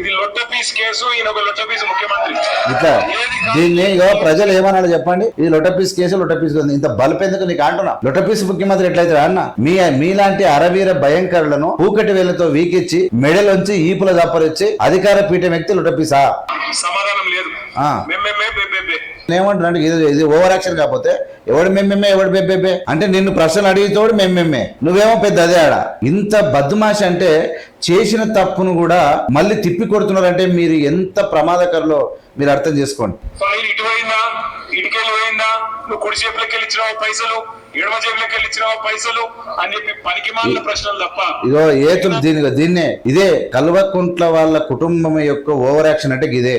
ఇది లొట్ట piece case ఈయన ఒక లొట్ట పీస్ ముఖ్యమంత్రి. ఇట్లా. దీన్ని ఇగో ప్రజలు ఏమన్నాడు చెప్పండి. ఇది లొటపీస్ కేసు లొటపీస్ ఉంది. ఇంత బల్బ్ ఎందుకు నీకు అంటున్నా? లొటపీస్ ముఖ్యమంత్రి ఎట్లయితే అన్న మీ మీలాంటి అరవీర భయంకరులను పూకటి వేలతో వీకిచ్చి మెడలోంచి ఈపుల దప్పరిచ్చి అధికార పీఠం వ్యక్తి లొటపీసా సమాధానం లేదు. ఏమంటున్నాడు ఇది ఇది ఓవర్ యాక్షన్ కాకపోతే ఎవడు మెమ్మెమ్మే ఎవడు బెబ్బెబ్బే అంటే నిన్ను ప్రశ్నలు అడిగితోడు మెమ్మెమ్మే నువ్వేమో పెద్ద అదే ఆడ. ఇంత బద్మాష అంటే చేసిన తప్పును కూడా మళ్ళీ తిప్పి కొడుతున్నారంటే మీరు ఎంత ప్రమాదకరలో మీరు అర్థం చేసుకోండి. ఇటుకెళ్ళి పోయిందా? నువ్వు కుడి చేపులకి వెళ్ళి ఇచ్చినావా పైసలు? ఎడమ చేపులకి వెళ్ళి ఇచ్చినావా పైసలు? అని చెప్పి పనికి మాలిన ప్రశ్నలు తప్ప. ఇదో ఏతులు దీని దీన్నే. ఇదే కల్వకుంట్ల వాళ్ళ కుటుంబం యొక్క ఓవర్ యాక్షన్ అంటే ఇదే.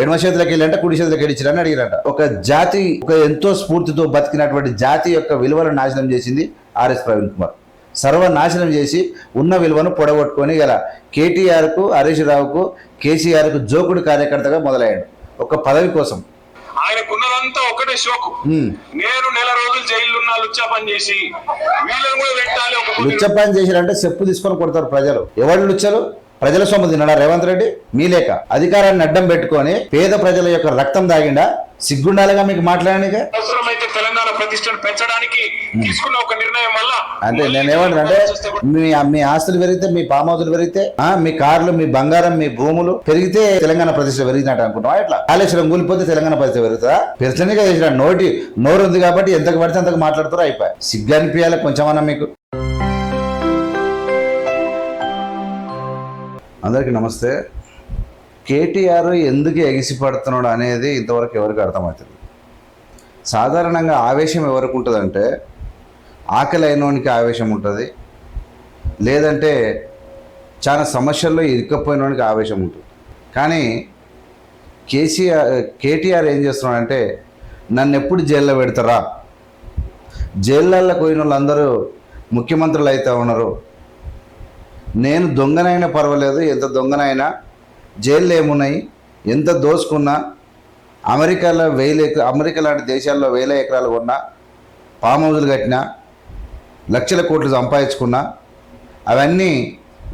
ఎడమ చేతులకు వెళ్ళి అంటే కుడి చేతులకు వెళ్ళి ఇచ్చిరని అడిగిరంట. ఒక జాతి ఒక ఎంతో స్ఫూర్తితో బతికినటువంటి జాతి యొక్క విలువలను నాశనం చేసింది ఆర్ఎస్ ప్రవీణ్ కుమార్. సర్వనాశనం చేసి ఉన్న విలువను పొడగొట్టుకొని గల కేటీఆర్కు హరీష్ రావుకు కేసీఆర్కు జోకుడు కార్యకర్తగా మొదలయ్యాడు. ఒక పదవి కోసం. ఆయనకున్నదంతా ఒకటే షోకు. నేను నెల రోజులు జైల్లో ఉన్నా లుచ్చా పని చేసి వీళ్ళని కూడా పెట్టాలి ఒక కొద్ది లుచ్చ పని చేశారంటే చెప్పు తీసుకొని కొడతారు ప్రజలు. ఎవరు లుచ్చలు? ప్రజల సొమ్ము తిన్నాడా రేవంత్ రెడ్డి? మీ లేక అధికారాన్ని అడ్డం పెట్టుకొని పేద ప్రజల యొక్క రక్తం దాగిండా సిగ్గుండాలిగా మీకు మాట్లాడడానికి? అవసరమైతే తెలంగాణ ప్రతిష్టను పెంచడానికి తీసుకున్న ఒక నిర్ణయం వల్ల అంటే నేను ఏమంటానంటే మీ మీ ఆస్తులు పెరిగితే మీ పామ్ హౌసులు పెరిగితే ఆ, మీ కార్లు మీ బంగారం మీ భూములు పెరిగితే తెలంగాణ ప్రతిష్ట పెరిగినట్టు అనుకుంటున్నావా? ఎట్లా? కాళేశ్వరం కూలిపోతే తెలంగాణ ప్రతిష్ట పెరుగుతుందా? పెరచనిగా చేసిన నోటి నోరు ఉంది కాబట్టి ఎంతకు పడితే అంతకు మాట్లాడుతారో అయిపోయి సిగ్గు అనిపించాలి కొంచెమన్నా మీకు. అందరికీ నమస్తే. కేటీఆర్ ఎందుకు ఎగిసిపడుతున్నాడు అనేది ఇంతవరకు ఎవరికి అర్థమవుతుంది సాధారణంగా ఆవేశం ఎవరికి ఉంటుందంటే ఆకలి అయినోనికి ఆవేశం ఉంటుంది. లేదంటే చాలా సమస్యల్లో ఇరుక్కపోయినోనికి ఆవేశం ఉంటుంది. కానీ కేసీఆర్ కేటీఆర్ ఏం చేస్తున్నాడంటే నన్ను ఎప్పుడు జైల్లో పెడతారా? జైళ్ళల్లో పోయిన వాళ్ళందరూ ముఖ్యమంత్రులు అయితే ఉన్నారు. నేను దొంగనైనా పర్వాలేదు ఎంత దొంగనైనా జైల్లో ఏమున్నాయి ఎంత దోసుకున్నా అమెరికాలో వేల ఎక- అమెరికా లాంటి దేశాల్లో వేల ఎకరాలు కొన్నా పామౌజులు హౌజులు కట్టినా లక్షల కోట్లు సంపాదించుకున్నా అవన్నీ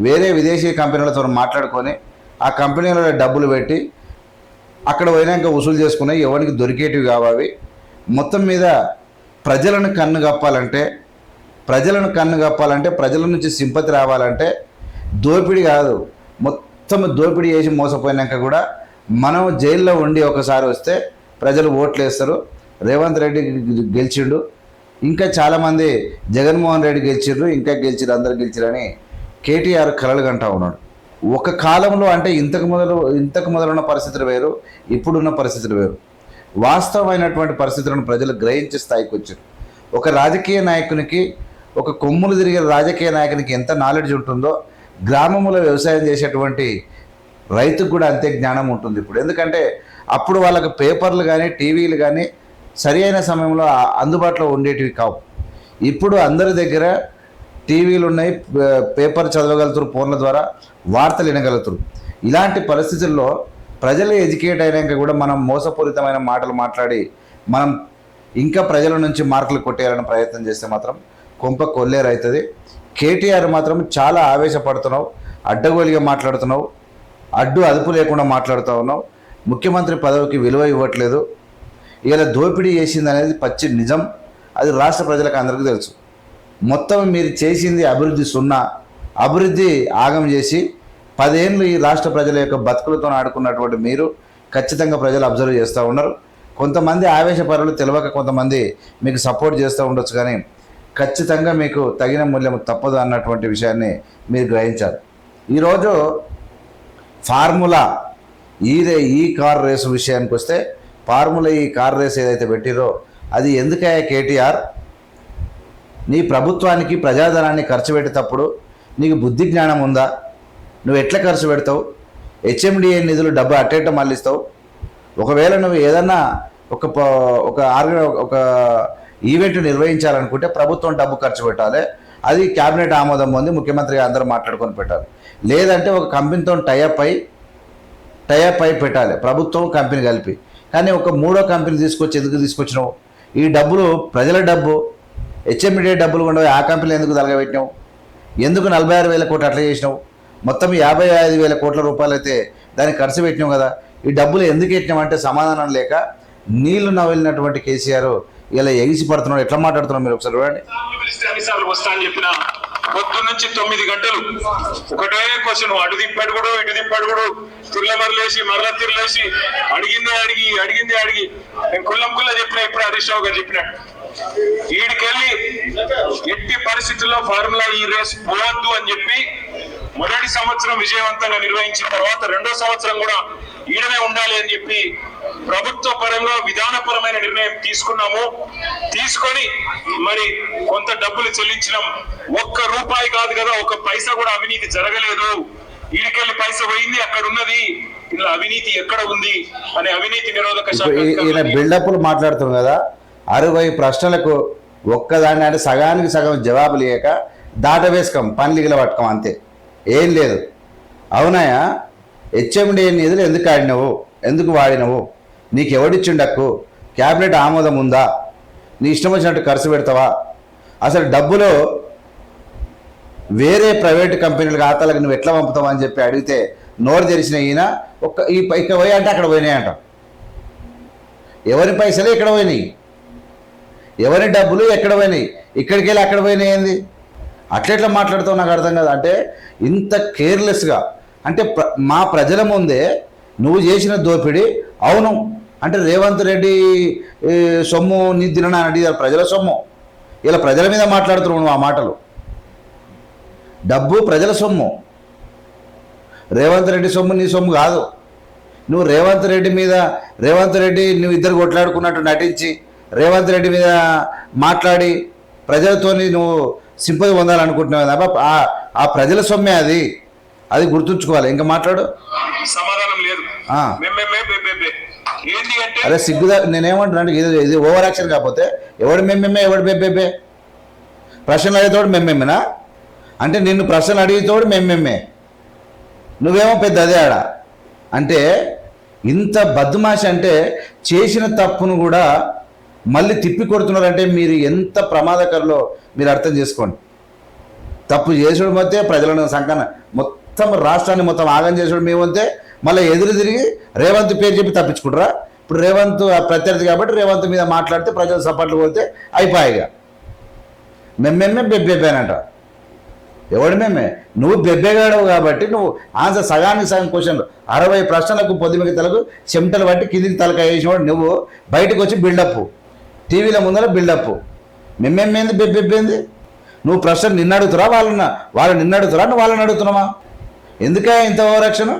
వేరే విదేశీ కంపెనీలతో మాట్లాడుకొని ఆ కంపెనీలలో డబ్బులు పెట్టి అక్కడ పోయినాక వసూలు చేసుకున్నాయి ఎవరికి దొరికేటివి కావాలి మొత్తం మీద ప్రజలను కన్ను కప్పాలంటే ప్రజలను కన్ను కప్పాలంటే ప్రజల నుంచి సింపతి రావాలంటే దోపిడీ కాదు. మొత్తం దోపిడీ చేసి మోసపోయినాక కూడా మనం జైల్లో ఉండి ఒకసారి వస్తే ప్రజలు ఓట్లు వేస్తారు రేవంత్ రెడ్డి గెలిచిండు. ఇంకా చాలామంది జగన్మోహన్ రెడ్డి గెలిచిర్రు ఇంకా గెలిచిరు అందరు గెలిచిరని కేటీఆర్ కలలు కంటా ఉన్నాడు. ఒక కాలంలో అంటే ఇంతకు మొదలు ఇంతకు మొదలున్న పరిస్థితులు వేరు ఇప్పుడున్న పరిస్థితులు వేరు. వాస్తవమైనటువంటి పరిస్థితులను ప్రజలు గ్రహించే స్థాయికి వచ్చారు. ఒక రాజకీయ నాయకునికి ఒక కొమ్ములు తిరిగే రాజకీయ నాయకునికి ఎంత నాలెడ్జ్ ఉంటుందో గ్రామంలో వ్యవసాయం చేసేటువంటి రైతుకు కూడా అంతే జ్ఞానం ఉంటుంది ఇప్పుడు. ఎందుకంటే అప్పుడు వాళ్ళకి పేపర్లు కానీ టీవీలు కానీ సరి అయిన సమయంలో అందుబాటులో ఉండేటివి కావు. ఇప్పుడు అందరి దగ్గర టీవీలు ఉన్నాయి పేపర్ చదవగలుగుతారు ఫోన్ల ద్వారా వార్తలు వినగలుగుతారు. ఇలాంటి పరిస్థితుల్లో ప్రజలు ఎడ్యుకేట్ అయినాక కూడా మనం మోసపూరితమైన మాటలు మాట్లాడి మనం ఇంకా ప్రజల నుంచి మార్కులు కొట్టేయాలని ప్రయత్నం చేస్తే మాత్రం కొంప కొల్లేరు అవుతుంది. కేటీఆర్ మాత్రం చాలా ఆవేశపడుతున్నావు అడ్డగోలిగా మాట్లాడుతున్నావు అడ్డు అదుపు లేకుండా మాట్లాడుతూ ఉన్నావు. ముఖ్యమంత్రి పదవికి విలువ ఇవ్వట్లేదు. ఇలా దోపిడీ చేసింది అనేది పచ్చి నిజం. అది రాష్ట్ర ప్రజలకు అందరికీ తెలుసు. మొత్తం మీరు చేసింది అభివృద్ధి సున్నా. అభివృద్ధి ఆగం చేసి పదేళ్ళు ఈ రాష్ట్ర ప్రజల యొక్క బతుకులతో ఆడుకున్నటువంటి మీరు ఖచ్చితంగా ప్రజలు అబ్జర్వ్ చేస్తూ ఉన్నారు. కొంతమంది ఆవేశపరులు తెలియక కొంతమంది మీకు సపోర్ట్ చేస్తూ ఉండొచ్చు కానీ ఖచ్చితంగా మీకు తగిన మూల్యం తప్పదు అన్నటువంటి విషయాన్ని మీరు గ్రహించారు ఈరోజు ఫార్ములా ఈ రే- ఈ కార్ రేసు విషయానికి వస్తే ఫార్ములా ఈ కార్ రేస్ ఏదైతే పెట్టిరో అది ఎందుకయ్యా కేటీఆర్? నీ ప్రభుత్వానికి ప్రజాధనాన్ని ఖర్చు పెట్టేటప్పుడు నీకు బుద్ధి జ్ఞానం ఉందా? నువ్వు ఎట్లా ఖర్చు పెడతావు? హెచ్ఎండిఏ నిధులు డబ్బు అట్టేట మళ్ళిస్తావు? ఒకవేళ నువ్వు ఏదన్నా ఒక ప- ఒక ఆర్గ ఒక ఈవెంట్ నిర్వహించాలనుకుంటే ప్రభుత్వం డబ్బు ఖర్చు పెట్టాలి. అది క్యాబినెట్ ఆమోదం పొంది ముఖ్యమంత్రి అందరూ మాట్లాడుకొని పెట్టాలి. లేదంటే ఒక కంపెనీతో టైఅప్ అయి టైఅప్ అయి పెట్టాలి. ప్రభుత్వం కంపెనీ కలిపి. కానీ ఒక మూడో కంపెనీ తీసుకొచ్చి ఎందుకు తీసుకొచ్చినావు? ఈ డబ్బులు ప్రజల డబ్బు. హెచ్ఎండిఏ డబ్బులు ఉండవు. ఆ కంపెనీలు ఎందుకు తలగబెట్టినావు? ఎందుకు నలభై ఆరు వేల కోట్లు అట్లా చేసినావు? మొత్తం యాభై ఐదు వేల కోట్ల రూపాయలు అయితే దానికి ఖర్చు పెట్టినాం కదా. ఈ డబ్బులు ఎందుకు పెట్టినామంటే సమాధానం లేక నీళ్ళు నవ్విలినటువంటి కేసీఆర్ ఇలా ఎగిసి పడుతున్నాడు. ఎట్లా మాట్లాడుతున్నాడు మీరు ఒకసారి చూడండి. అన్నిసార్లు వస్తా అని చెప్పిన పొద్దు నుంచి తొమ్మిది గంటలు. ఒకటే క్వశ్చన్ అటు తిప్పాడు కూడా ఇటు తిప్పాడు కూడా. తిర్ల మరలేసి మరల తిరలేసి అడిగిందే అడిగి అడిగిందే అడిగి. నేను కుల్లం కుల్ల చెప్పిన ఇప్పుడు హరీష్ రావు గారు చెప్పినట్టు వీడికెళ్ళి ఎట్టి పరిస్థితుల్లో ఫార్ములా ఈ రేస్ పోవద్దు అని చెప్పి మొదటి సంవత్సరం విజయవంతంగా నిర్వహించిన తర్వాత రెండో సంవత్సరం కూడా ఈడనే ఉండాలి అని చెప్పి ప్రభుత్వ పరంగా విధానపరమైన నిర్ణయం తీసుకున్నాము. తీసుకొని మరి కొంత డబ్బులు చెల్లించినాం. ఒక్క రూపాయి కాదు కదా ఒక పైసా కూడా అవినీతి జరగలేదు. ఈడికెళ్ళి పైస పోయింది అక్కడ ఉన్నది. ఇలా అవినీతి ఎక్కడ ఉంది అనే అవినీతి నిరోధక ఈయన బిల్డప్లు మాట్లాడుతున్నాం కదా అరవై ప్రశ్నలకు ఒక్కదాన్ని అంటే సగానికి సగం జవాబులు ఇవ్వక దాటవేసుకోం పనులు పట్టుకోం అంతే. ఏం లేదు. అవునాయా? హెచ్ఎండి నిధులు ఎందుకు ఆడినవు? ఎందుకు వాడినవు? నీకు ఎవడిచ్చిండక్కు క్యాబినెట్ ఆమోదం ఉందా? నీ ఇష్టం వచ్చినట్టు ఖర్చు పెడతావా? అసలు డబ్బులు వేరే ప్రైవేట్ కంపెనీల ఖాతాలకు నువ్వు ఎట్లా పంపుతావు అని చెప్పి అడిగితే నోరు తెరిచిన ఈయన ఒక్క ఈ ఇక్కడ పోయి అంటే అక్కడ పోయినాయి అంట. ఎవరి పైసలు ఇక్కడ పోయినాయి? ఎవరి డబ్బులు ఎక్కడ పోయినాయి? ఇక్కడికి వెళ్ళి అక్కడ పోయినాయి ఏంది? అట్లెట్లా మాట్లాడుతావు నాకు అర్థం కాదు. అంటే ఇంత కేర్లెస్గా అంటే ప్ర మా ప్రజల ముందే నువ్వు చేసిన దోపిడీ అవును. అంటే రేవంత్ రెడ్డి సొమ్ము నీ తినని ఇలా ప్రజల సొమ్ము. ఇలా ప్రజల మీద మాట్లాడుతున్నావు నువ్వు ఆ మాటలు. డబ్బు ప్రజల సొమ్ము. రేవంత్ రెడ్డి సొమ్ము నీ సొమ్ము కాదు. నువ్వు రేవంత్ రెడ్డి మీద రేవంత్ రెడ్డి నువ్వు ఇద్దరు కొట్లాడుకున్నట్టు నటించి రేవంత్ రెడ్డి మీద మాట్లాడి ప్రజలతోని నువ్వు సింపతి పొందాలనుకుంటున్నావు తప్ప ఆ- ఆ ప్రజల సొమ్మే అది. అది గుర్తుంచుకోవాలి. ఇంకా మాట్లాడు. సమాధానం లేదు. మేమేమే అరే సిగ్గుదా? నేనేమంటున్నా అంటే ఇది ఇది ఓవర్ యాక్షన్ కాకపోతే ఎవడు మెమ్మెమ్మే ఎవడు బెబ్బెబ్బే ప్రశ్నలు అడిగేతోడు మెమ్మెమ్మేనా అంటే నిన్ను ప్రశ్నలు అడిగేతోడు మెమ్మెమ్మే నువ్వేమో పెద్ద అదే ఆడ. అంటే ఇంత బద్మాష అంటే చేసిన తప్పును కూడా మళ్ళీ తిప్పి కొడుతున్నారంటే మీరు ఎంత ప్రమాదకరలో మీరు అర్థం చేసుకోండి. తప్పు చేసుడు మధ్య ప్రజలను సంకన మొత్తం రాష్ట్రాన్ని మొత్తం ఆగం చేసాడు మేమంతే. మళ్ళీ ఎదురు తిరిగి రేవంత్ పేరు చెప్పి తప్పించుకుంటారా? ఇప్పుడు రేవంత్ ఆ ప్రత్యర్థి కాబట్టి రేవంత్ మీద మాట్లాడితే ప్రజలు సపోర్ట్లు పోతే అయిపోయాయిగా మెమ్మెమ్మే బెబ్బెబ్బేనంట ఎవడు మేమే నువ్వు బెబ్బెగాడవు కాబట్టి నువ్వు ఆన్సర్ సగానికి సగం క్వశ్చన్లు. అరవై ప్రశ్నలకు పొద్దుమికి తలకు చెమటలు పట్టి కిందికి తలక వేసినవాడు నువ్వు. బయటకు వచ్చి బిల్డప్ టీవీల ముందర బిల్డప్ మెమ్మెమ్మేంది బెబ్బెబ్బేంది? నువ్వు ప్రశ్న నిన్ను అడుగుతురా వాళ్ళని వాళ్ళు నిన్ను అడుగుతురా నువ్వు వాళ్ళని అడుగుతున్నావా? ఎందుకే ఇంత ఓవరాక్షన్?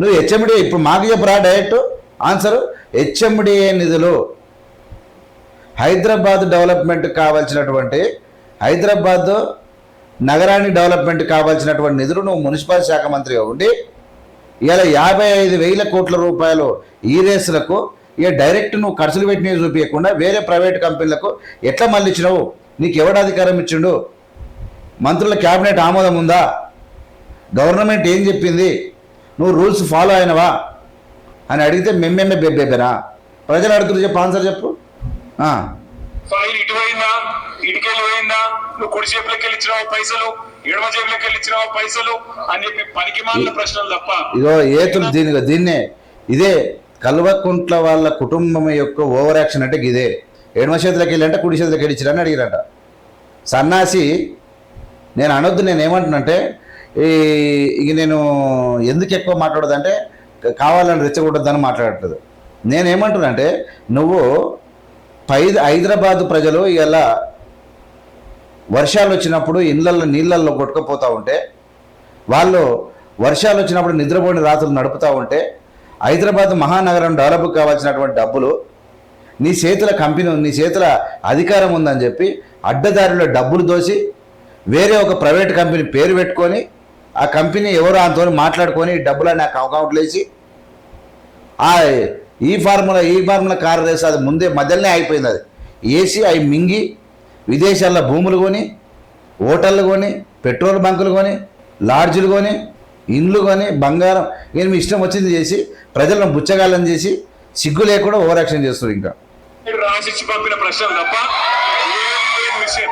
నువ్వు హెచ్ఎండి ఇప్పుడు మాకు చెప్పరా డైరెక్ట్ ఆన్సర్ హెచ్ఎండిఏ నిధులు. హైదరాబాద్ డెవలప్మెంట్ కావాల్సినటువంటి హైదరాబాద్ నగరాన్ని డెవలప్మెంట్ కావాల్సినటువంటి నిధులు నువ్వు మున్సిపల్ శాఖ మంత్రిగా ఉండి ఇలా యాభై ఐదు వేల కోట్ల రూపాయలు ఈ రేసులకు ఇక డైరెక్ట్ నువ్వు ఖర్చులు పెట్టినవి చూపించకుండా వేరే ప్రైవేట్ కంపెనీలకు ఎట్లా మళ్ళీ ఇచ్చినావు నీకు ఎవడు అధికారం ఇచ్చిండు? మంత్రుల క్యాబినెట్ ఆమోదం ఉందా? గవర్నమెంట్ ఏం చెప్పింది? నువ్వు రూల్స్ ఫాలో అయినవా? అని అడిగితే మెమ్మెమ్మే బెబ్బెబ్బెనా ప్రజలు అడుగుతున్నారు చెప్పు ఆన్సర్ చెప్పు. ఇటు పోయిందా? ఇటుకెళ్ళి పోయిందా? నువ్వు కుడి చేపులకి పైసలు? ఎడమ చేపులకి పైసలు? అని చెప్పి పనికి మాలిన ప్రశ్నలు తప్ప. ఇగో ఏతులు దీని దీన్నే. ఇదే కల్వకుంట్ల వాళ్ళ కుటుంబం యొక్క ఓవర్ యాక్షన్ అంటే ఇదే. ఎడమ చేతులకి వెళ్ళి అంటే కుడి చేతులకి ఇచ్చిరని అడిగిరట. సన్నాసి నేను అనొద్దు నేను ఏమంటున్నంటే ఈ ఇక నేను ఎందుకు ఎక్కువ మాట్లాడదంటే కావాలని రెచ్చగొట్టద్దని మాట్లాడట్లేదు. నేనేమంటున్నానంటే నువ్వు పై హైదరాబాద్ ప్రజలు ఇలా వర్షాలు వచ్చినప్పుడు ఇళ్ళల్లో నీళ్ళల్లో కొట్టుకుపోతూ ఉంటే వాళ్ళు వర్షాలు వచ్చినప్పుడు నిద్రపోని రాత్రులు నడుపుతూ ఉంటే హైదరాబాద్ మహానగరం డెవలప్ కావాల్సినటువంటి డబ్బులు నీ చేతుల కంపెనీ ఉంది, నీ చేతుల అధికారం ఉందని చెప్పి అడ్డదారిలో డబ్బులు దోసి వేరే ఒక ప్రైవేట్ కంపెనీ పేరు పెట్టుకొని ఆ కంపెనీ ఎవరు అంతో మాట్లాడుకొని డబ్బులు నాకు అకౌంట్లు వేసి ఆ ఈ ఫార్ములా ఈ ఫార్ములా కార్ రేస్ అది ముందే మధ్యలోనే అయిపోయింది అది. ఏసీ అవి మింగి విదేశాల్లో భూములు కొని హోటళ్ళు కొని పెట్రోల్ బంకులు కొని లాడ్జులు కొని ఇండ్లు కొని బంగారం నేను మీ ఇష్టం వచ్చింది చేసి ప్రజలను బుచ్చగాళ్ళని చేసి సిగ్గు లేకుండా ఓవర్ యాక్షన్ చేస్తారు ఇంకా. రాసిచ్చి పంపిన తప్ప ఏమీ లేని విషయం?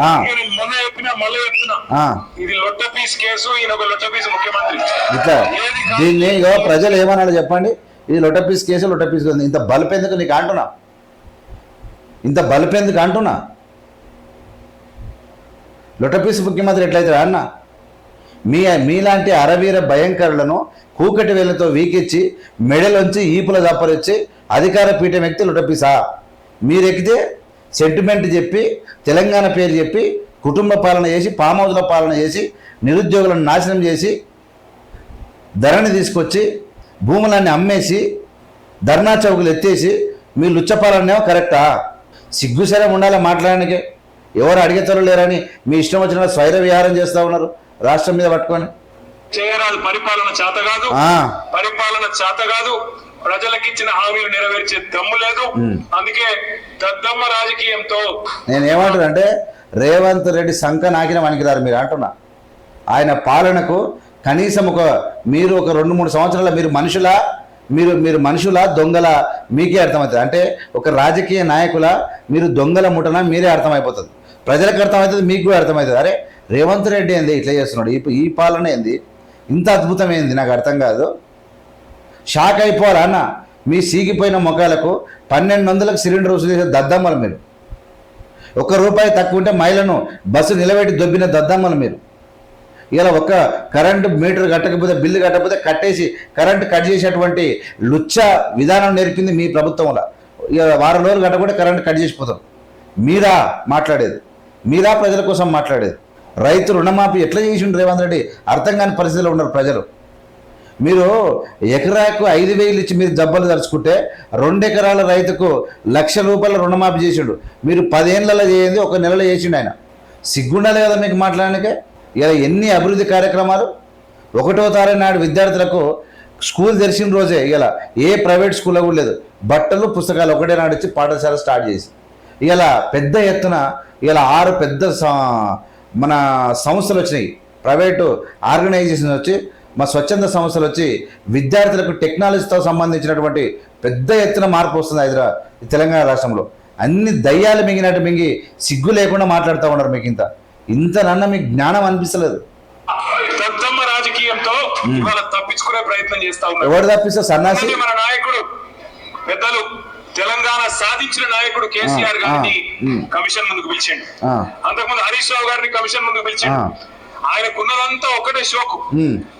ఆ. నేను మొన్న చెప్పినా మళ్ళీ చెప్తున్నా ఆ, ఇది లొట్ట పీస్ కేసు ఈయన ఒక లొట్ట పీస్ ముఖ్యమంత్రి ఇట్లా ఏది కాదు. దీన్ని ప్రజలు ఏమన్నాడు చెప్పండి. ఇది లొట్ట పీస్ కేసు లొట్ట పీస్ ఉంది. ఇంత బల్బ్ ఎందుకు నీకు అంటున్నా? ఇంత బల్బ్ ఎందుకు అంటున్నా? లొట్ట పీస్ ముఖ్యమంత్రి ఎట్లయితే అన్న? మీ మీలాంటి అరవీర భయంకరులను కూకటి వేలతో వీకిచ్చి మెడలోంచి ఈపుల దప్పరిచ్చి అధికార పీఠం ఎక్కితే లొటపీసా మీరు ఎక్కితే సెంటిమెంట్ చెప్పి తెలంగాణ పేరు చెప్పి కుటుంబ పాలన చేసి హౌస్ల పాలన చేసి నిరుద్యోగులను నాశనం చేసి ధరని తీసుకొచ్చి భూములన్నీ అమ్మేసి ధర్నా చౌకులు ఎత్తేసి మీ లుచ్చపాలనేమో కరెక్టా సిగ్గుసరం ఉండాలి మాట్లాడడానికి. ఎవరు అడిగేతలు లేరని మీ ఇష్టం వచ్చిన స్వైర విహారం చేస్తూ ఉన్నారు రాష్ట్రం మీద పట్టుకొని. చేయరాదు పరిపాలన చేత కాదు. పరిపాలన చేత కాదు. ప్రజలకు ఇచ్చిన హామీలు నెరవేర్చే దమ్ము లేదు. అందుకే దద్దమ్మ రాజకీయంతో నేను ఏమంటానంటే రేవంత్ రెడ్డి సంఖ నాకిన వనికిరారు మీరు అంటున్నా. ఆయన పాలనకు కనీసం ఒక మీరు ఒక రెండు మూడు సంవత్సరాల మీరు మనుషుల మీరు మీరు మనుషుల దొంగల మీకే అర్థమవుతుంది. అంటే ఒక రాజకీయ నాయకుల మీరు దొంగల ముఠన మీరే అర్థమైపోతుంది. ప్రజలకు అర్థమవుతుంది మీకు కూడా అర్థమవుతుంది. అరే రేవంత్ రెడ్డి ఏంది ఇట్లా చేస్తున్నాడు? ఈ ఈ పాలన ఏంది? ఇంత అద్భుతం ఏంది? నాకు అర్థం కాదు. షాక్ అయిపోరా అన్న. మీ సీగిపోయిన ముఖాలకు పన్నెండు వందలకు సిలిండర్ వసూలు చేసే దద్దమ్మలు మీరు. ఒక్క రూపాయి తక్కువ ఉంటే మైలను బస్సు నిలబెట్టి దొబ్బిన దద్దమ్మలు మీరు. ఇలా ఒక్క కరెంటు మీటర్ కట్టకపోతే బిల్లు కట్టకపోతే కట్టేసి కరెంటు కట్ చేసేటువంటి లుచ్చ విధానం నేర్పింది మీ ప్రభుత్వంలో. ఇక వారం రోజులు కట్టకుండా కరెంటు కట్ చేసిపోతాం మీరా మాట్లాడేది? మీరా ప్రజల కోసం మాట్లాడేది? రైతు రుణమాఫీ ఎట్లా చేసిండు రేవంత్ రెడ్డి? అర్థం కాని పరిస్థితిలో ఉన్నారు ప్రజలు. మీరు ఎకరాకు ఐదు వేలు ఇచ్చి మీరు దెబ్బలు తలుచుకుంటే రెండు ఎకరాల రైతుకు లక్ష రూపాయల రుణమాఫీ చేసిండు. మీరు పదేళ్ళలో చేయండి ఒక నెలలో చేసిండు ఆయన. సిగ్గుండాలి కదా మీకు మాట్లాడానికే ఇలా ఎన్ని అభివృద్ధి కార్యక్రమాలు? ఒకటో తారీఖు నాడు విద్యార్థులకు స్కూల్ తెరిచిన రోజే ఇలా ఏ ప్రైవేట్ స్కూల్లో కూడా లేదు. బట్టలు పుస్తకాలు ఒకటే నాడు ఇచ్చి పాఠశాల స్టార్ట్ చేసి. ఇలా పెద్ద ఎత్తున ఇలా ఆరు పెద్ద స- మన సంస్థలు వచ్చినాయి. ప్రైవేటు ఆర్గనైజేషన్ వచ్చి మా స్వచ్ఛంద సంస్థలు వచ్చి విద్యార్థులకు టెక్నాలజీతో సంబంధించినటువంటి పెద్ద ఎత్తున మార్పు వస్తుంది హైదరాబాద్ తెలంగాణ రాష్ట్రంలో. అన్ని దయ్యాలు మింగినట్టు మింగి సిగ్గు లేకుండా మాట్లాడుతూ ఉన్నారు మీకు ఇంత ఇంత నన్న మీకు జ్ఞానం అనిపిస్తలేదు. రాజకీయంతో తప్పించుకునే ప్రయత్నం చేస్తా ఉన్నారు. ఎవరు తప్పిస్తే సన్నాసి? మన నాయకుడు పెద్దలు తెలంగాణ సాధించిన నాయకుడు కేసీఆర్ గారిని. కమిషన్ ముందుకు పిలిచిండు. అంతకుముందు హరీష్ రావు గారిని కమిషన్ ముందుకు పిలిచిండు. ఆయనకున్నదంతా ఒకటే షోకు.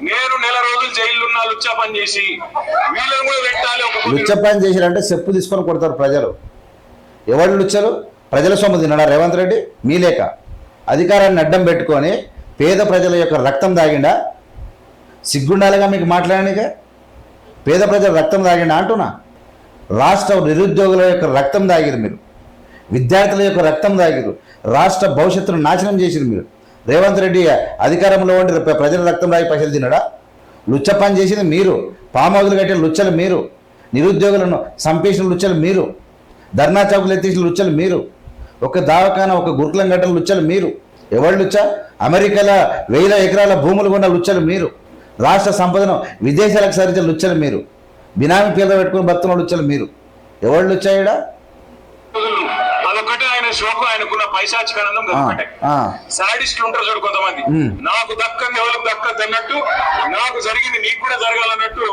నేను నెల రోజులు జైల్లో ఉన్నా లుచ్చా పని చేసి వీళ్ళని కూడా పెట్టాలి ఒక లుచ్చ పని చేసిరంటే చెప్పు తీసుకొని కొడతారు ప్రజలు. ఎవరు లుచ్చలు ప్రజల సొమ్ము తినడా రేవంత్ రెడ్డి? మీ లేక. అధికారాన్ని అడ్డం పెట్టుకొని పేద ప్రజల యొక్క రక్తం దాగిండా సిగ్గుండాలిగా మీకు మాట్లాడనిక? పేద ప్రజల రక్తం దాగిండా అంటున్నా? రాష్ట్ర నిరుద్యోగుల యొక్క రక్తం దాగిరు మీరు. విద్యార్థుల యొక్క రక్తం దాగిరు రాష్ట్ర భవిష్యత్తును నాశనం చేసిరు మీరు. రేవంత్ రెడ్డి అధికారంలో ఉండి ప్రజల రక్తం రాయి పైసలు తినడా లుచ్చ పని చేసింది మీరు. పామ్ కట్టిన లుచ్చలు మీరు. నిరుద్యోగులను సంపేసిన లుచ్చలు మీరు. ధర్నా చౌకులు ఎత్తేసిన లుచ్చలు మీరు. ఒక దావకాన ఒక గురుకులం కట్టిన లుచ్చలు మీరు. ఎవరు లుచ్చ? అమెరికాలో వేల ఎకరాల భూములు కొన్న లుచ్చలు మీరు. రాష్ట్ర సంపదను విదేశాలకు సరించిన లుచ్చలు మీరు. బినామీ పేద పెట్టుకుని బతున్న లుచ్చలు మీరు. ఎవరు లుచ్చాయడా ఆయన షోకు ఆయనకున్న పైశాచిక ఆనందం అదొక్కటే సాడిస్టులు ఉంటారు చూడు కొంతమంది. నాకు దక్కంది ఎవరికి దక్కదు అన్నట్టు నాకు జరిగింది నీకు కూడా జరగాలన్నట్టు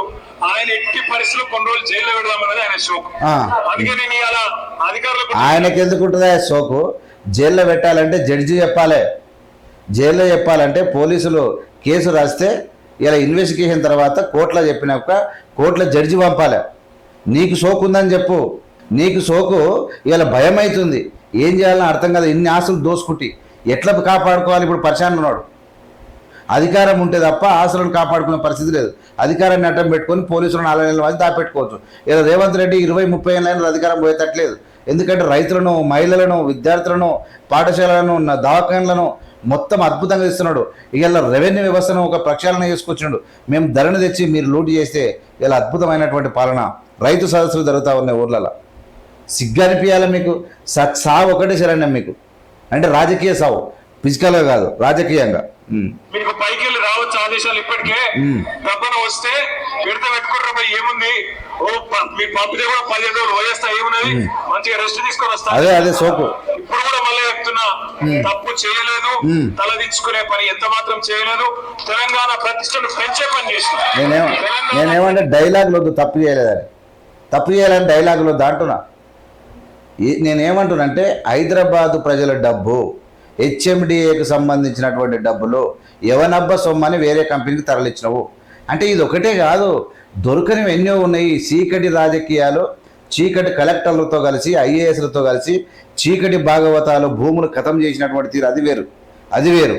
ఆయన ఎట్టి పరిస్థితుల్లో కొన్ని రోజులు జైల్లో పెడదామన్నది ఆయన షోకు ఆ. అందుకే నేను ఇలా అధికారులకు ఆయనకి ఎందుకు ఉంటుందా సోకు జైల్లో పెట్టాలంటే జడ్జి చెప్పాలి. జైల్లో చెప్పాలంటే పోలీసులు కేసు రాస్తే ఇలా ఇన్వెస్టిగేషన్ తర్వాత కోర్టులో చెప్పినాక కోర్టులో జడ్జి పంపాలి. నీకు సోకు ఉందని చెప్పు. నీకు సోకు ఇలా భయం అవుతుంది ఏం చేయాలని అర్థం కాదు. ఇన్ని ఆశలు దోసుకుంటి. ఎట్లా కాపాడుకోవాలి? ఇప్పుడు పరిశాన్ ఉన్నాడు. అధికారం ఉంటే తప్ప ఆశలను కాపాడుకునే పరిస్థితి లేదు. అధికారాన్ని అడ్డం పెట్టుకొని పోలీసులను నాలుగు నెలల మధ్య దాపెట్టుకోవచ్చు. ఇలా రేవంత్ రెడ్డి ఇరవై ముప్పై ఏళ్ళ అధికారం పోయేటట్లేదు. ఎందుకంటే రైతులను మహిళలను విద్యార్థులను పాఠశాలలను ఉన్న దవాఖానలను మొత్తం అద్భుతంగా ఇస్తున్నాడు ఇలా రెవెన్యూ వ్యవస్థను ఒక ప్రక్షాళన చేసుకొచ్చినాడు. మేము ధరను తెచ్చి మీరు లూటు చేస్తే ఇలా అద్భుతమైనటువంటి పాలన రైతు సదస్సులు జరుగుతూ ఉన్నాయి ఊర్లలో. సిగ్గు అనిపించాలి మీకు? స సావు ఒకటే శరణ్యం మీకు. అంటే రాజకీయ సావు. ఫిజికల్గా కాదు రాజకీయంగా. మీకు పైకి వెళ్ళి రావచ్చు ఆదేశాలు ఇప్పటికే. డబ్బన వస్తే పెడితే పెట్టుకుంటారు ఏముంది? ఓ మీ పంపితే కూడా పదిహేను రోజులు పోయేస్తా ఏమున్నది? మంచిగా రెస్ట్ తీసుకొని వస్తా. అదే అదే సోకు. ఇప్పుడు కూడా మళ్ళీ చెప్తున్నా తప్పు చేయలేదు. తలదించుకునే పని ఎంత మాత్రం చేయలేదు. తెలంగాణ ప్రతిష్టను పెంచే పని చేసిన తెలంగాణ నేనేమంటే డైలాగులు వద్దు తప్పు చేయలేదని. తప్పు చేయాలని డైలాగులు వద్దు అంటున్నా. ఈ- నేనేమంటున్నానంటే హైదరాబాదు ప్రజల డబ్బు హెచ్ఎండిఏకి సంబంధించినటువంటి డబ్బులు ఎవనబ్బ సొమ్మని వేరే కంపెనీకి తరలించినవు అంటే ఇది ఒకటే కాదు దొరకనివి ఎన్నో ఉన్నాయి. చీకటి రాజకీయాలు చీకటి కలెక్టర్లతో కలిసి ఐఏఎస్లతో కలిసి చీకటి భాగవతాలు భూములు ఖతం చేసినటువంటి తీరు అది వేరు. అది వేరు.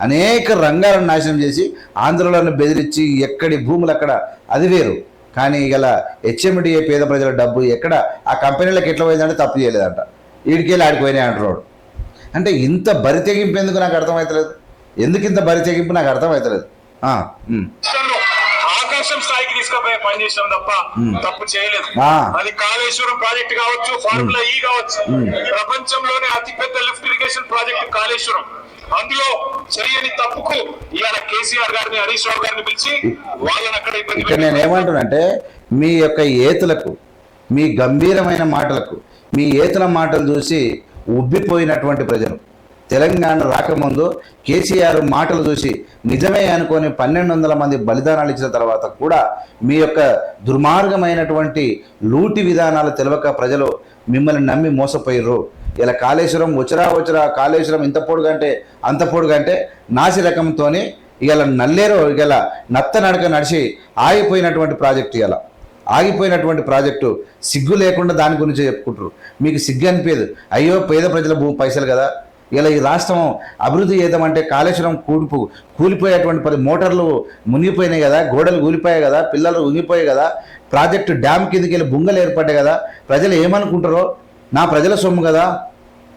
అనేక రంగాలను నాశనం చేసి ఆంధ్రలను బెదిరించి ఎక్కడి భూములు అక్కడ అది వేరు. కానీ ఇలా హెచ్ఎండిఏ పేద ప్రజల డబ్బు ఎక్కడ? ఆ కంపెనీలకు ఎట్లా పోయిందంటే తప్పు చేయలేదంట. వీడికెళ్ళి ఆడిపోయినాయి అంటున్నాడు అంటే ఇంత బరి తెగింపు ఎందుకు నాకు అర్థమవుతలేదు ఎందుకు ఇంత బరి తెగింపు నాకు అర్థమవుతలేదు ఆకాశం స్థాయికి తీసుకుపోయే పని తప్ప తప్పు చేయలేదు. అది కాళేశ్వరం ప్రాజెక్ట్ కావచ్చు ఫార్ములా ఈ కావచ్చు. ప్రపంచంలోనే అతిపెద్ద లిఫ్ట్ ఇరిగేషన్ ప్రాజెక్ట్ కాళేశ్వరం. అందులో చేయని తప్పుకు ఇవాళ కేసీఆర్ గారిని హరీష్ రావు గారిని పిలిచి వాళ్ళని అక్కడ ఇబ్బంది ఇక్కడ నేను ఏమంటున్నానంటే మీ యొక్క ఏతులకు మీ గంభీరమైన మాటలకు మీ ఏతుల మాటలు చూసి ఉబ్బిపోయినటువంటి ప్రజలు. తెలంగాణ రాకముందు కేసీఆర్ మాటలు చూసి నిజమే అనుకొని పన్నెండు వందల మంది బలిదానాలు ఇచ్చిన తర్వాత కూడా మీ యొక్క దుర్మార్గమైనటువంటి లూటి విధానాలు తెలవక ప్రజలు మిమ్మల్ని నమ్మి మోసపోయారు ఇలా కాళేశ్వరం వచ్చరా వచ్చరా కాళేశ్వరం ఇంత పొడుగంటే అంత పొడుగంటే నాసి రకంతోనే ఇవాళ నల్లేరు ఇవాళ నత్త నడక నడిచి ఆగిపోయినటువంటి ప్రాజెక్టు ఇవాళ ఆగిపోయినటువంటి ప్రాజెక్టు సిగ్గు లేకుండా దాని గురించి చెప్పుకుంటారు మీకు సిగ్గు అనిపించదు అయ్యో పేద ప్రజల భూ పైసలు కదా. ఇలా ఈ రాష్ట్రం అభివృద్ధి చేద్దామంటే కాళేశ్వరం కూలిపో కూలిపోయేటువంటి పది మోటార్లు మునిగిపోయినాయి కదా. గోడలు కూలిపోయాయి కదా. పిల్లలు ఉంగిపోయాయి కదా. ప్రాజెక్టు డ్యామ్ కిందకి వెళ్ళి బుంగలు ఏర్పడ్డాయి కదా. ప్రజలు ఏమనుకుంటారో నా ప్రజల సొమ్ము కదా.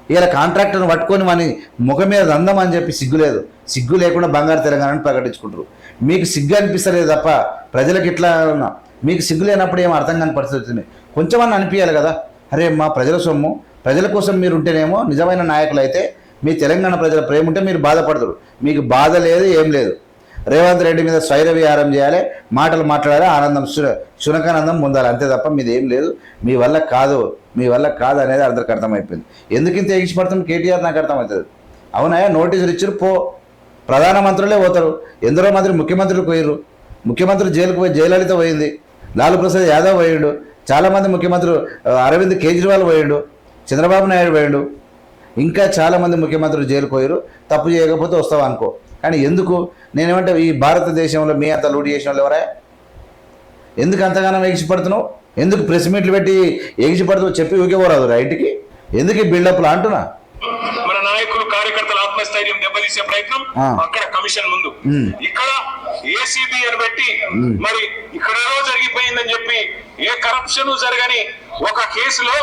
ఇలా కాంట్రాక్టర్ని పట్టుకొని మన ముఖం మీద దందం అని చెప్పి సిగ్గు లేదు. సిగ్గు లేకుండా బంగారు తెలంగాణని ప్రకటించుకుంటారు. మీకు సిగ్గు అనిపిస్తలేదు తప్ప ప్రజలకు ఇట్లా మీకు సిగ్గు లేనప్పుడు ఏం అర్థం కాని పరిస్థితి వచ్చింది. కొంచెమన్నా అనిపించాలి కదా. అరే మా ప్రజల సొమ్ము. ప్రజల కోసం మీరు ఉంటేనేమో నిజమైన నాయకులు అయితే మీ తెలంగాణ ప్రజల ప్రేమ ఉంటే మీరు బాధపడతారు. మీకు బాధ లేదు ఏం లేదు. రేవంత్ రెడ్డి మీద స్వైర విహారం చేయాలి మాటలు మాట్లాడాలి ఆనందం శునకానందం పొందాలి. అంతే తప్ప మీది ఏం లేదు. మీ వల్ల కాదు మీ వల్ల కాదు అనేది అందరికి అర్థమైపోయింది. ఎందుకు ఇంత ఎగిసిపడుతుంది కేటీఆర్ నాకు అర్థమవుతుంది. అవునాయా? నోటీసులు ఇచ్చారు పో. ప్రధానమంత్రులే పోతారు. ఎందరో మంత్రి ముఖ్యమంత్రులు పోయిర్రు. ముఖ్యమంత్రి జైలుకు పోయి జయలలిత పోయింది. లాలూ ప్రసాద్ యాదవ్ పోయిండు. చాలామంది ముఖ్యమంత్రులు అరవింద్ కేజ్రీవాల్ పోయిండు. చంద్రబాబు నాయుడు పోయిండు. ఇంకా చాలామంది ముఖ్యమంత్రులు జైలుకు పోయారు తప్పు చేయకపోతే వస్తావు అనుకో. కానీ ఎందుకు? నేనేమంటే ఈ భారతదేశంలో మీ అంత లూటి చేసిన వాళ్ళు ఎవరా? ఎందుకు అంతగానో ఎగిసిపడుతున్నావు? ఎందుకు ప్రెస్ మీట్లు పెట్టి ఎగిసిపడుతున్నావు చెప్పి ఊకేపోరాదు రైట్కి ఎందుకు ఈ బిల్డప్లు అంటున్నా? మన నాయకులు కార్యకర్తల ఆత్మస్థైర్యం దెబ్బతీసే ప్రయత్నం. అక్కడ కమిషన్ ముందు. ఇక్కడ ఏసీబీ అని పెట్టి మరి ఇక్కడ జరిగిపోయిందని చెప్పి ఏ కరప్షన్ జరగని ఒక కేసులో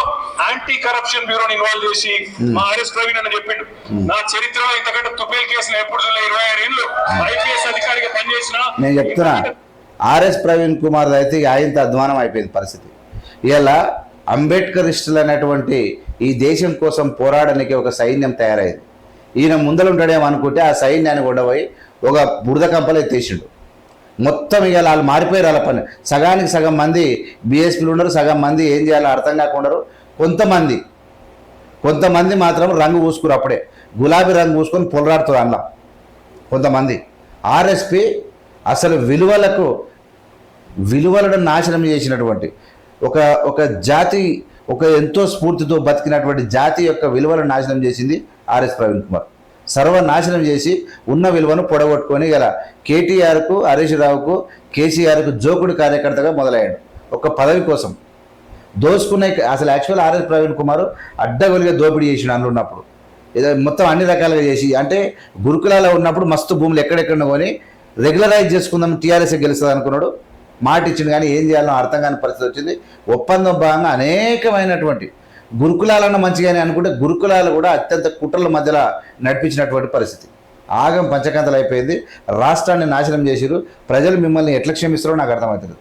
యాంటీ కరప్షన్ బ్యూరోని ఇన్వాల్వ్ చేసి మా ఆర్ఎస్ ప్రవీణ్ అని చెప్పిండు. నా చరిత్రలో ఇంతకంటే తుపేల్ కేసులు ఎప్పుడు చూడలే ఇరవై ఆరు ఏళ్ళు ఐపీఎస్ అధికారిగా పనిచేసిన నేను చెప్తున్నా ఆర్ఎస్ ప్రవీణ్ కుమార్ అయితే ఆయనతో అధ్వానం అయిపోయింది పరిస్థితి. ఇలా అంబేద్కరిస్టులు అనేటువంటి ఈ దేశం కోసం పోరాడడానికి ఒక సైన్యం తయారైంది. ఈయన ముందర ఉంటాడేమో అనుకుంటే ఆ సైన్యాన్ని కూడా పోయి ఒక బురద కంపలు ఎత్తేసిండు. మొత్తం ఇక వాళ్ళు మారిపోయారు వాళ్ళ పని. సగానికి సగం మంది బీఎస్పీలు ఉండరు సగం మంది ఏం చేయాలో అర్థం కాకుండా కొంతమంది కొంతమంది మాత్రం రంగు పూసుకురు అప్పుడే. గులాబీ రంగు పూసుకొని పొలరాడుతారు అందులో కొంతమంది. ఆర్ఎస్పి అసలు విలువలకు విలువలను నాశనం చేసినటువంటి ఒక ఒక జాతి ఒక ఎంతో స్ఫూర్తితో బతికినటువంటి జాతి యొక్క విలువలను నాశనం చేసింది ఆర్ఎస్ ప్రవీణ్ కుమార్. సర్వనాశనం చేసి ఉన్న విలువను పొడగొట్టుకొని గల కేటీఆర్కు హరీష్ రావుకు కేసీఆర్కు జోకుడు కార్యకర్తగా మొదలయ్యాడు. ఒక పదవి కోసం. దోచుకునే అసలు యాక్చువల్ ఆర్ఎస్ ప్రవీణ్ కుమార్ అడ్డగొలిగా దోపిడీ చేసిన అందులో ఉన్నప్పుడు. ఏదో మొత్తం అన్ని రకాలుగా చేసి అంటే గురుకులాలో ఉన్నప్పుడు మస్తు భూములు ఎక్కడెక్కడ కొని రెగ్యులరైజ్ చేసుకుందాం టీఆర్ఎస్ గెలుస్తుంది అనుకున్నాడు. మాట ఇచ్చింది కానీ ఏం చేయాలో అర్థం కాని పరిస్థితి వచ్చింది. ఒప్పందం భాగంగా అనేకమైనటువంటి గురుకులాలన్న మంచిగానే అనుకుంటే గురుకులాలు కూడా అత్యంత కుట్రల మధ్యలో నడిపించినటువంటి పరిస్థితి. ఆగం పంచకంతలు అయిపోయింది. రాష్ట్రాన్ని నాశనం చేసిరు ప్రజలు మిమ్మల్ని ఎట్లా క్షమిస్తారో నాకు అర్థమవుతుంది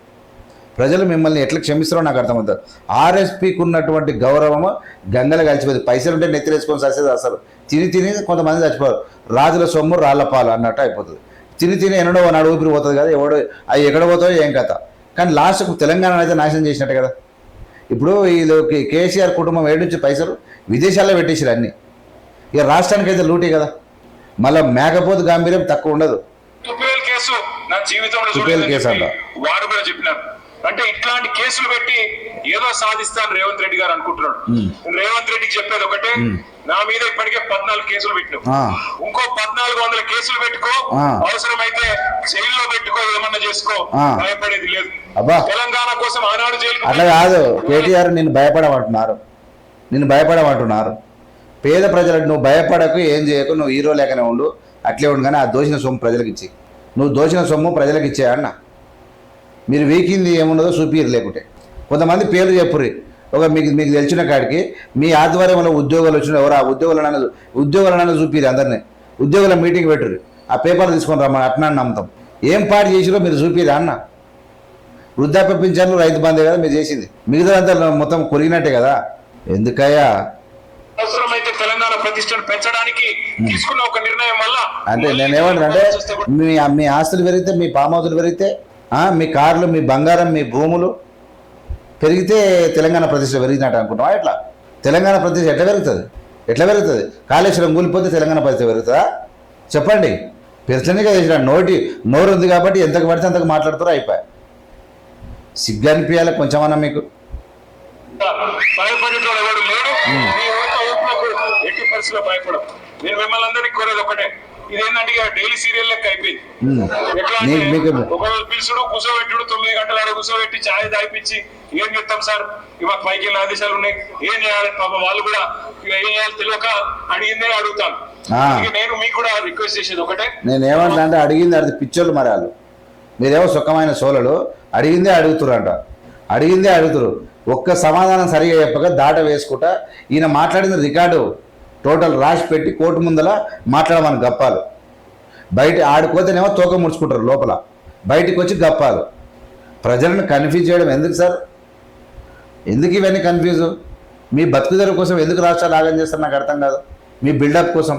ప్రజలు మిమ్మల్ని ఎట్లా క్షమిస్తారో నాకు అర్థమవుతుంది ఆర్ఎస్పీకి ఉన్నటువంటి గౌరవము గంగలు కలిసిపోయింది. పైసలు ఉంటే నెత్తిరేసుకొని చచ్చేది అసలు తిని తిని కొంతమంది చచ్చిపోరు. రాజుల సొమ్ము రాళ్ళపాలు అన్నట్టు అయిపోతుంది. తిని తిని ఎన్నడో నాడు ఊపిరి పోతుంది కదా. ఎవడు అవి ఎక్కడ పోతాయో ఏం కథ. కానీ లాస్ట్కు తెలంగాణ అయితే నాశనం చేసినట్టు కదా. ఇప్పుడు కే- కేసీఆర్ కుటుంబం ఏడు నుంచి పైసలు విదేశాల్లో పెట్టేసారు అన్ని. ఇక రాష్ట్రానికి అయితే లూటీ కదా. మళ్ళీ మేకపోతు గాంభీర్యం తక్కువ ఉండదు. కేసు నా జీవితంలో కేసు అంట. వారు కూడా చెప్పినారు. అంటే ఇట్లాంటి కేసులు పెట్టి ఏదో సాధిస్తాను రేవంత్ రెడ్డి గారు అనుకుంటున్నాడు. రేవంత్ రెడ్డికి చెప్పేది ఒకటే నా మీద ఇప్పటికే పద్నాలుగు కేసులు పెట్టినావు. ఇంకో పద్నాలుగు వందల కేసులు పెట్టుకో. అవసరమైతే జైల్లో పెట్టుకో ఏమన్నా చేసుకో. భయపడేది లేదు. అబ్బా. తెలంగాణ కోసం ఆనాడు జైలు అట్లా కాదు. కేటీఆర్ నిన్ను భయపడమంటున్నారు. నిన్ను భయపడమంటున్నారు. పేద ప్రజలకు నువ్వు భయపడకు ఏం చేయకు నువ్వు హీరో లేకనే ఉండు. అట్లే ఉండు కానీ ఆ దోచిన సొమ్ము ప్రజలకు ఇచ్చి నువ్వు దోచిన సొమ్ము ప్రజలకు ఇచ్చే అన్న. మీరు వీకింది ఏమున్నదో చూపిరు లేకుంటే. కొంతమంది పేర్లు చెప్పుర్రి. ఒక మీకు మీకు తెలిసిన కాడికి మీ ఆధ్వర్యంలో ఉద్యోగాలు వచ్చిన ఎవరు? ఆ ఉద్యోగాలను ఉద్యోగాలను చూపిరు అందరినీ. ఉద్యోగుల మీటింగ్ పెట్టుర్రి. ఆ పేపర్లు తీసుకొని రమ్మని అట్నా నమ్ముతాం. ఏం పాటు చేసిరో మీరు చూపిరా అన్న. వృద్ధాప్య పింఛన్లు రైతు బందే కదా మీరు చేసింది. మిగతాదంతా మొత్తం కొరిగినట్టే కదా. ఎందుకయ్యా? అవసరమైతే తెలంగాణ ప్రతిష్టను పెంచడానికి తీసుకున్న ఒక నిర్ణయం వల్ల అంటే నేను మీ మీ ఆస్తులు పెరిగితే మీ హౌస్లు పెరిగితే మీ కార్లు మీ బంగారం మీ భూములు పెరిగితే తెలంగాణ ప్రతిష్ట పెరిగినట్టు అనుకుంటావా ఎట్లా? తెలంగాణ ప్రతిష్ట ఎట్లా పెరుగుతుంది? ఎట్లా పెరుగుతుంది? కాళేశ్వరం కూలిపోతే తెలంగాణ ప్రతిష్ట పెరుగుతుందా? చెప్పండి. పెరచనిగా చేసిన నోటి నోరు ఉంది కాబట్టి ఎంతకు పడితే అంతకు మాట్లాడుతారో అయిపోయి సిగ్గు అనిపించాలి కొంచెమన్నా మీకు. ఎట్టి పరిస్థితుల్లో భయపడం నేను మిమ్మల్ని కోరేది ఒకటే ఇదేంటంటే ఇక డైలీ సీరియల్ లెక్క అయిపోయింది. ఎట్లా అంటే ఒకరోజు పిలుచుడు కూర్చోబెట్టుడు తొమ్మిది గంటల ఆడ కూర్చోబెట్టి ఛాయ్ తాగిపించి ఏం చెప్తాం సార్? ఇవాళ పైకి వెళ్ళిన ఆదేశాలు ఉన్నాయి. ఏం చేయాలి? పాప వాళ్ళు కూడా ఇక ఏం చేయాలి తెలియక అడిగిందే అడుగుతాను నేను మీకు కూడా రిక్వెస్ట్ చేసేది ఒకటే. నేను ఏమంటా అంటే అడిగింది అది పిచ్చోళ్ళు మరి వాళ్ళు. మీరేమో సుఖమైన సోలలు. అడిగిందే అడుగుతురంట అంట అడిగిందే అడుగుతురు ఒక్క సమాధానం సరిగా చెప్పక దాట వేసుకుంటా ఈయన మాట్లాడిన రికార్డు టోటల్ రాసి పెట్టి కోర్టు ముందల మాట్లాడమని గప్పాలు. బయట ఆడిపోతేనేమో తోక ముడుచుకుంటారు లోపల. బయటకు వచ్చి గప్పాలు. ప్రజలను కన్ఫ్యూజ్ చేయడం ఎందుకు సార్? ఎందుకు ఇవన్నీ కన్ఫ్యూజ్? మీ బతుకుదల కోసం ఎందుకు రాష్ట్రాలు ఆగం చేస్తారు నాకు అర్థం కాదు. మీ బిల్డప్ కోసం.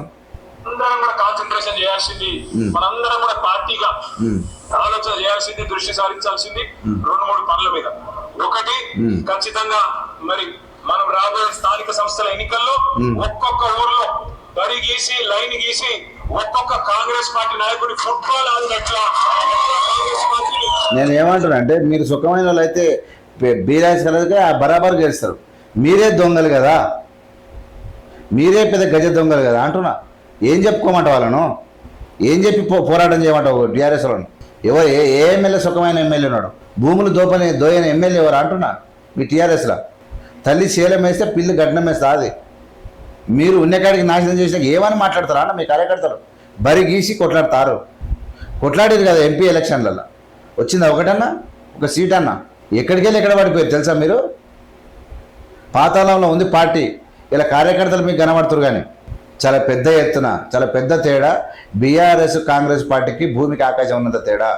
కాన్సన్ట్రేషన్ చేయాల్సింది. మనందరం కూడా పార్టీగా. ఆలోచన చేయాల్సింది దృష్టి సారించాల్సింది రెండు మూడు పనుల మీద. ఒకటి ఖచ్చితంగా మరి మనం రాబోయే స్థానిక సంస్థల ఎన్నికల్లో ఒక్కొక్క ఊర్లో బరి గీసి లైన్ గీసి ఒక్కొక్క కాంగ్రెస్ పార్టీ నాయకుడి ఫుట్బాల్ ఆడినట్ల నేను ఏమంటున్నా అంటే మీరు సుఖమైన వాళ్ళు అయితే బీరాజ్ బరాబర్ గెలుస్తారు. మీరే దొంగలు కదా. మీరే పెద్ద గజ దొంగలు కదా అంటున్నా. ఏం చెప్పుకోమంట వాళ్ళను? ఏం చెప్పి పో పోరాటం చేయమంటావు టీఆర్ఎస్ వాళ్ళను? ఎవరు ఏ ఏ ఎమ్మెల్యే సుఖమైన ఎమ్మెల్యే ఉన్నాడు? భూములు దోపని దోయని ఎమ్మెల్యే ఎవరు అంటున్నా? మీ టీఆర్ఎస్లో తల్లి శీలం వేస్తే పిల్లి గడ్డం వేస్తే అది. మీరు ఉన్నకాడికి నాశనం చేసినాక ఏమని మాట్లాడతారా అన్న మీ కార్యకర్తలు? బరి గీసి కొట్లాడతారు. కొట్లాడారు కదా ఎంపీ ఎలక్షన్లలో వచ్చిందా ఒకటన్నా? ఒక సీట్ అన్నా ఎక్కడికి వెళ్ళి ఎక్కడ పడిపోయారు తెలుసా మీరు? పాతాళంలో ఉంది పార్టీ. ఇలా కార్యకర్తలు మీకు కనబడుతురు కానీ. చాలా పెద్ద ఎత్తున చాలా పెద్ద తేడా. బీఆర్ఎస్ కాంగ్రెస్ పార్టీకి భూమికి ఆకాశం ఉన్నంత తేడా.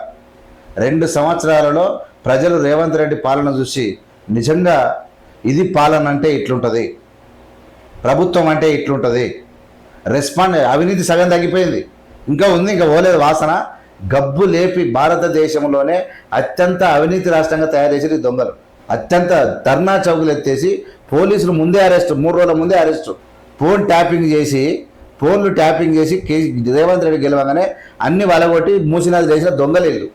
రెండు సంవత్సరాలలో ప్రజలు రేవంత్ రెడ్డి పాలన చూసి నిజంగా ఇది పాలన అంటే ఇట్లుంటుంది. ప్రభుత్వం అంటే ఇట్లుంటుంది. రెస్పాండ్ అవినీతి సగం తగ్గిపోయింది. ఇంకా ఉంది ఇంకా పోలేదు వాసన. గబ్బు లేపి భారతదేశంలోనే అత్యంత అవినీతి రాష్ట్రంగా తయారు చేసి దొంగలు. అత్యంత ధర్నా చౌకులు ఎత్తేసి పోలీసులు ముందే అరెస్టు మూడు రోజుల ముందే అరెస్టు. ఫోన్ ట్యాపింగ్ చేసి ఫోన్లు ట్యాపింగ్ చేసి కే రేవంత్ రెడ్డి గెలవగానే అన్ని వలగొట్టి మూసినాది చేసిన దొంగలేదు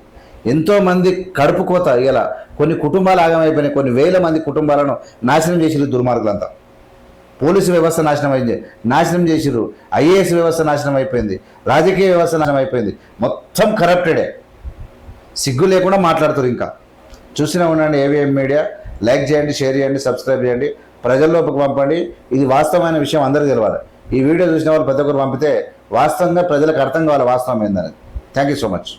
ఎంతోమంది కడుపు కోత ఇలా కొన్ని కుటుంబాలు ఆగమైపోయినాయి. కొన్ని వేల మంది కుటుంబాలను నాశనం చేసిరు దుర్మార్గులంతా. పోలీసు వ్యవస్థ నాశనం అయింది నాశనం చేసిరు ఐఏఎస్ వ్యవస్థ నాశనం అయిపోయింది రాజకీయ వ్యవస్థ నాశనం అయిపోయింది మొత్తం కరప్టెడే. సిగ్గు లేకుండా మాట్లాడుతారు ఇంకా. చూసినా ఉండండి ఏవిఎం మీడియా లైక్ చేయండి షేర్ చేయండి సబ్స్క్రైబ్ చేయండి. ప్రజల్లోకి పంపండి. ఇది వాస్తవమైన విషయం అందరికీ తెలియాలి ఈ వీడియో చూసిన వాళ్ళు ప్రతి ఒక్కరు పంపితే వాస్తవంగా ప్రజలకు అర్థం కావాలి వాస్తవం ఏందనేది. Thank you so much